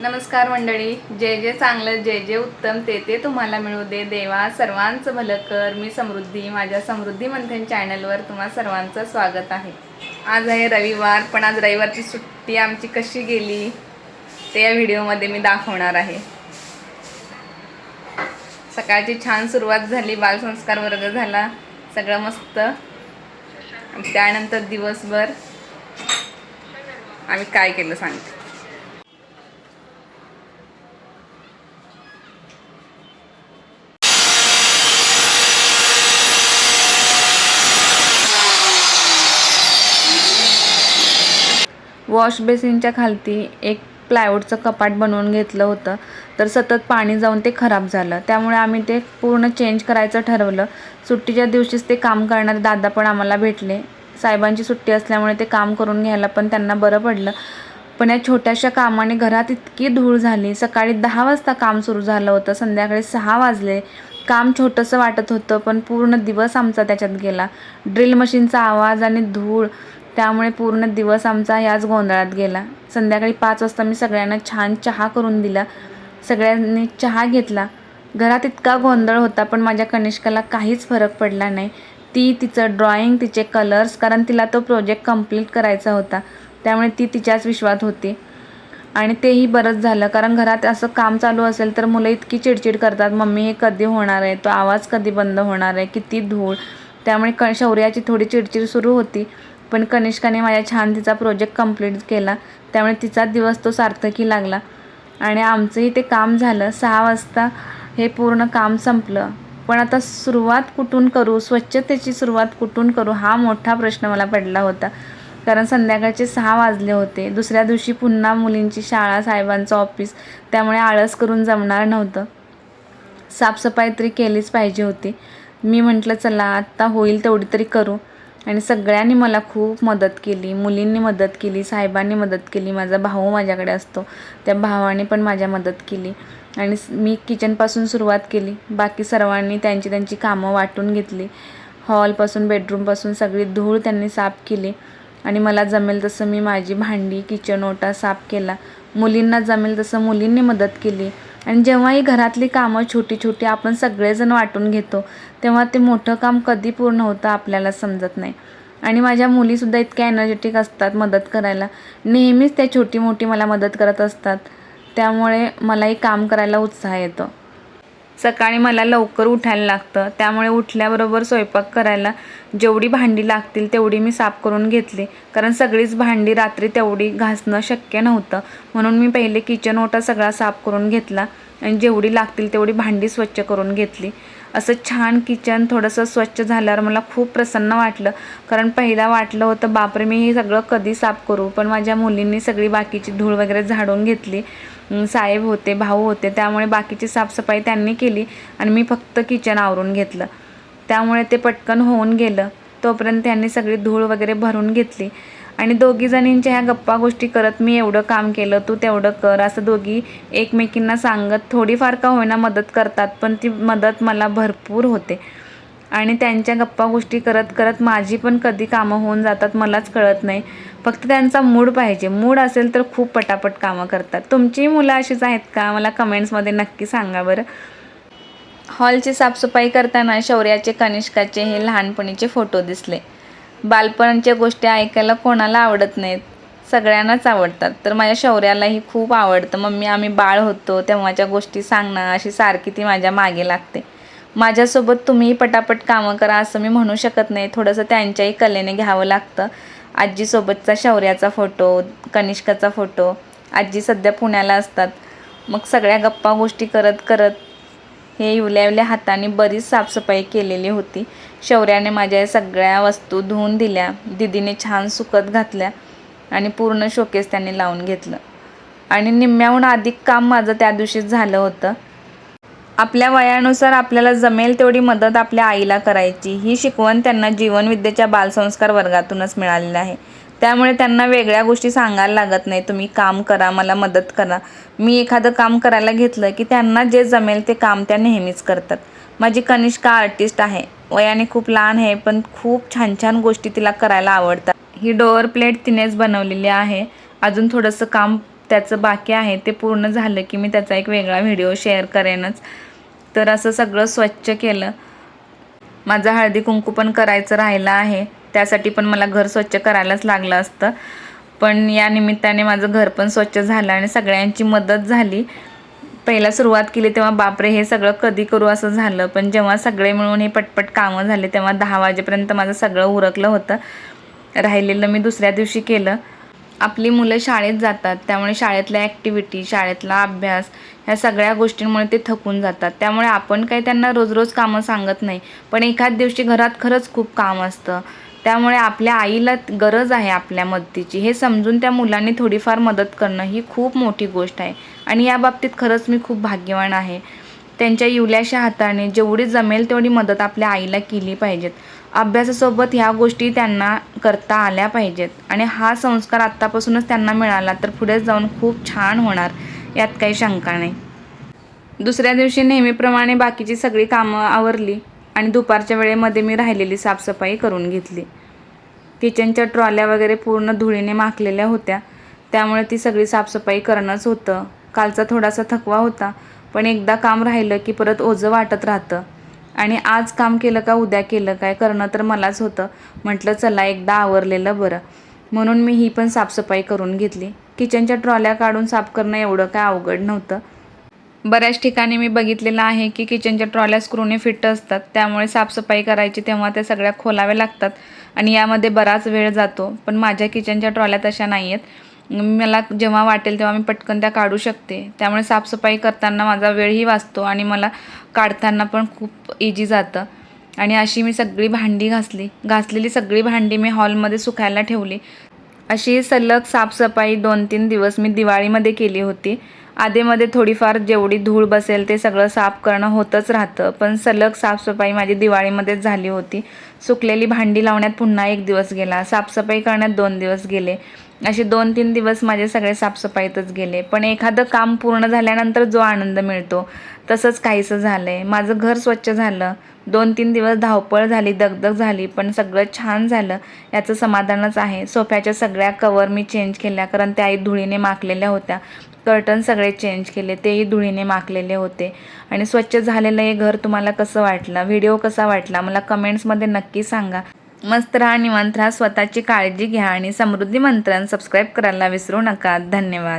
नमस्कार मंडळी. जे जे चांगलं जे जे उत्तम. ते ते तुम्हाला मिळू दे देवा. सर्वांचं भलं कर. मी समृद्धी. माझ्या समृद्धी मंथन चॅनलवर तुम्हा सर्वांचं स्वागत आहे. आज आहे रविवार पण आज रविवारची सुट्टी आमची कशी गेली ते या व्हिडिओमध्ये मी दाखवणार आहे. सकाळची छान सुरुवात झाली. बालसंस्कार वर्ग झाला. सगळं मस्त. त्यानंतर दिवसभर आम्ही काय केलं सांगते. वॉश बेसिनच्या खालती एक प्लायवूडचं कपाट बनवून घेतलं होतं. तर सतत पाणी जाऊन ते खराब झालं. त्यामुळे आम्ही ते पूर्ण चेंज करायचं ठरवलं. सुट्टीच्या दिवशीच ते काम करणारे दादा पण आम्हाला भेटले. साहेबांची सुट्टी असल्यामुळे ते काम करून घ्यायला पण त्यांना बरं पडलं. पण या छोट्याशा कामाने घरात इतकी धूळ झाली. सकाळी दहा वाजता काम सुरू झालं होतं. संध्याकाळी सहा वाजले. काम छोटंसं वाटत होतं पण पूर्ण दिवस आमचा त्याच्यात गेला. ड्रिल मशीनचा आवाज आणि धूळ त्यामुळे पूर्ण दिवस आमचा याच गोंधळात गेला. संध्याकाळी पाच वाजता मी सगळ्यांना छान चहा करून दिला. सगळ्यांनी चहा घेतला. घरात इतका गोंधळ होता पण माझ्या कनिष्काला काहीच फरक पडला नाही. ती तिचं ड्रॉइंग तिचे कलर्स कारण तिला तो प्रोजेक्ट कंप्लीट करायचा होता. त्यामुळे ती तिच्याच विश्वात होती. आणि तेही बरंच झालं कारण घरात असं काम चालू असेल तर मुलं इतकी चिडचिड करतात. मम्मी हे कधी होणार आहे? तो आवाज कधी बंद होणार आहे? किती धूळ. त्यामुळे क शौर्याची थोडी चिडचिड सुरू होती. पण कनिष्काने माझ्या छान तिचा प्रोजेक्ट कंप्लीट केला. त्यामुळे तिचा दिवस तो सार्थकी लागला. आणि आमचंही ते काम झालं. सहा वाजता हे पूर्ण काम संपलं. पण आता सुरुवात कुठून करू? स्वच्छतेची सुरुवात कुठून करू? हा मोठा प्रश्न मला पडला होता. कारण संध्याकाळचे सहा वाजले होते. दुसऱ्या दिवशी पुन्हा मुलींची शाळा साहेबांचं ऑफिस त्यामुळे आळस करून जमणार नव्हतं. साफसफाई तरी केलीच पाहिजे होती. मी म्हटलं चला आत्ता होईल तेवढी तरी करू. आणि सगळ्यांनी मला खूप मदत केली मुलींनी मदत केली साहेबांनी मदत केली माझा भाऊ माझ्याकडे असतो त्या भावाने पण माझ्या मदत केली. आणि मी किचनपासून सुरुवात केली बाकी सर्वांनी त्यांची त्यांची कामं वाटून घेतली. हॉलपासून बेडरूमपासून सगळी धूळ त्यांनी साफ केली. आणि मला जमेल तसं मी माझी भांडी किचन ओटा साफ केला. मुलींना जमेल तसं मुलींनी मदत केली. आणि जेव्हाही घरातली कामं छोटी छोटी आपण सगळेजण वाटून घेतो तेव्हा ते मोठं काम कधी पूर्ण होतं आपल्याला समजत नाही. आणि माझ्या मुलीसुद्धा इतक्या एनर्जेटिक असतात मदत करायला. नेहमीच त्या छोटी मोठी मला मदत करत असतात. त्यामुळे मलाही काम करायला उत्साह येतो. सकाळी मला लवकर उठायला लागतं. त्यामुळे उठल्याबरोबर स्वयंपाक करायला जेवढी भांडी लागतील तेवढी मी साफ करून घेतली. कारण सगळीच भांडी रात्री तेवढी घासणं शक्य नव्हतं. म्हणून मी पहिले किचन ओटा सगळा साफ करून घेतला आणि जेवढी लागतील तेवढी भांडी स्वच्छ करून घेतली. असं छान किचन थोडंसं स्वच्छ झाल्यावर मला खूप प्रसन्न वाटलं. कारण पहिला वाटलं होतं बापरे मी हे सगळं कधी साफ करू? पण माझ्या मुलींनी सगळी बाकीची धूळ वगैरे झाडून घेतली. साहेब होते भाऊ होते त्यामुळे बाकीची साफसफाई त्यांनी केली आणि मी फक्त किचन आवरून घेतलं. त्यामुळे ते पटकन होऊन गेलं. तोपर्यंत त्यांनी सगळी धूळ वगैरे भरून घेतली. आणि दोघी जणींच्या ह्या गप्पा गोष्टी करत मी एवढं काम केलं तू तेवढं कर असं दोघी एकमेकींना सांगत थोडीफार का होईना मदत करतात पण ती मदत मला भरपूर होते. आणि त्यांच्या गप्पा गोष्टी करत करत माझी पण कधी कामं होऊन जातात मलाच कळत नाही. फक्त त्यांचा मूड पाहिजे. मूड असेल तर खूप पटापट कामं करतात. तुमचीही मुलं अशीच आहेत का? मला कमेंट्समध्ये नक्की सांगा बरं. हॉलची साफसफाई करताना शौर्याचे कनिष्काचे हे लहानपणीचे फोटो दिसले. बालपणाच्या गोष्टी ऐकायला कोणाला आवडत नाहीत. सगळ्यांनाच आवडतात. तर माझ्या शौर्यालाही खूप आवडतं. मम्मी आम्ही बाळ होतो. तेव्हाच्या गोष्टी सांगणं अशी सारखी ती माझ्या मागे लागते. माझ्यासोबत तुम्हीही पटापट कामं करा असं मी म्हणू शकत नाही. थोडंसं त्यांच्याही कलेने घ्यावं लागतं. आजीसोबतचा शौर्याचा फोटो कनिष्काचा फोटो आजी सध्या पुण्याला असतात. मग सगळ्या गप्पा गोष्टी करत करत हे इवल्या इवल्या हाताने बरीच साफसफाई केलेली होती. शौर्याने माझ्या सगळ्या वस्तू धुवून दिल्या. दिदीने छान सुकत घातल्या आणि पूर्ण शोकेस त्याने लावून घेतलं. आणि निम्म्याहून अधिक काम माझं त्या दिवशीच झालं होतं. आपल्या वयानुसार आपल्याला जमेल तेवढी मदत आपल्या आईला करायची. ही शिकवण त्यांना जीवनविद्येच्या बालसंस्कार वर्गातूनच मिळालेलं आहे. त्यामुळे त्यांना वेगळ्या गोष्टी सांगायला लागत नाही. तुम्ही काम करा मला मदत करा. मी एखादं काम करायला घेतलं की त्यांना जे जमेल ते काम त्या नेहमीच करतात. माझी कनिष्का आर्टिस्ट आहे. वयाने खूप लहान आहे पण खूप छान छान गोष्टी तिला करायला आवडतात. ही डोअर प्लेट तिनेच बनवलेली आहे. अजून थोडंसं काम त्याचं बाकी आहे. ते पूर्ण झालं की मी त्याचा एक वेगळा व्हिडिओ शेअर करेनच. तर असं सगळं स्वच्छ केलं. माझं हळदी कुंकू पण करायचं राहिलं आहे. त्यासाठी पण मला घर स्वच्छ करायलाच लागलं असतं. पण या निमित्ताने माझं घर पण स्वच्छ झालं आणि सगळ्यांची मदत झाली. पहिला सुरुवात केली तेव्हा बापरे हे सगळं कधी करू? असं झालं. पण जेव्हा सगळे मिळून हे पटपट कामं झाले तेव्हा दहा वाजेपर्यंत माझं सगळं उरकलं होतं. राहिलेलं मी दुसऱ्या दिवशी केलं. आपली मुलं शाळेत जातात त्यामुळे शाळेतल्या ॲक्टिव्हिटी शाळेतला अभ्यास ह्या सगळ्या गोष्टींमुळे ते थकून जातात. त्यामुळे आपण काही त्यांना रोज रोज कामं सांगत नाही. पण एखाद दिवशी घरात खरंच खूप काम असतं. त्यामुळे आपल्या आईला गरज आहे आपल्या मदतीची. हे समजून त्या मुलांनी थोडीफार मदत करणं ही खूप मोठी गोष्ट आहे. आणि या बाबतीत खरंच मी खूप भाग्यवान आहे. त्यांच्या इवल्याशा हाताने जेवढी जमेल तेवढी मदत आपल्या आईला केली पाहिजेत. अभ्यासासोबत ह्या गोष्टी त्यांना करता आल्या पाहिजेत. आणि हा संस्कार आत्तापासूनच त्यांना मिळाला तर पुढे जाऊन खूप छान होणार यात काही शंका नाही. दुसऱ्या दिवशी नेहमीप्रमाणे बाकीची सगळी कामं आवरली आणि दुपारच्या वेळेमध्ये मी राहिलेली साफसफाई करून घेतली. किचनच्या ट्रॉल्या वगैरे पूर्ण धुळीने माखलेल्या होत्या. त्यामुळे ती सगळी साफसफाई करणंच होतं. कालचा थोडासा थकवा होता. पण एकदा काम राहिलं की परत ओझं वाटत राहतं. आणि आज काम केलं का उद्या केलं काय करणं तर मलाच होतं. म्हटलं चला एकदा आवरलेलं बरं. म्हणून मी ही पण साफसफाई करून घेतली. किचनच्या ट्रॉल्या काढून साफ करणं एवढं काय अवघड नव्हतं. बऱ्याच ठिकाणी मी बघितलेलं आहे की किचनच्या ट्रॉल्या स्क्रूने फिट असतात. त्यामुळे साफसफाई करायची तेव्हा त्या सगळ्या खोलाव्या लागतात आणि यामध्ये बराच वेळ जातो. पण माझ्या किचनच्या ट्रॉल्या तशा नाही आहेत मला जेव्हा वाटेल तेव्हा मी पटकन त्या काढू शकते. त्यामुळे साफसफाई करताना माझा वेळही वाचतो आणि मला काढताना पण खूप इजी जातं. आणि अशी मी सगळी भांडी घासली. घासलेली सगळी भांडी मी हॉलमध्ये सुकायला ठेवली. अशी सलग साफसफाई दोन तीन दिवस मी दिवाळीमध्ये केली होती. आधेमध्ये थोडीफार जेवढी धूळ बसेल ते सगळं साफ करणं होतच राहतं. पण सलग साफसफाई माझी दिवाळीमध्येच झाली होती. सुकलेली भांडी लावण्यात पुन्हा एक दिवस गेला. साफसफाई करण्यात दोन दिवस गेले. असे दोन तीन दिवस माझे सगळे साफसफाईतच गेले. पण एखादं काम पूर्ण झाल्यानंतर जो आनंद मिळतो तसंच काहीसं झालं आहे माझं घर स्वच्छ झालं. दोन तीन दिवस धावपळ झाली दगदग झाली पण सगळं छान झालं. याचं समाधानच आहे. सोफ्याच्या सगळ्या कवर मी चेंज केल्या कारण त्याही धुळीने माखलेल्या होत्या. कर्टन सगळे चेंज केले तेही धुळीने माखलेले होते. आणि स्वच्छ झालेलं हे घर तुम्हाला कसं वाटलं? व्हिडिओ कसा वाटला? मला कमेंट्समध्ये नक्की सांगा. मस्त राहा निवांत राहा स्वतःची काळजी घ्या आणि समृद्धी मंत्रण सबस्क्राईब करायला विसरू नका. धन्यवाद.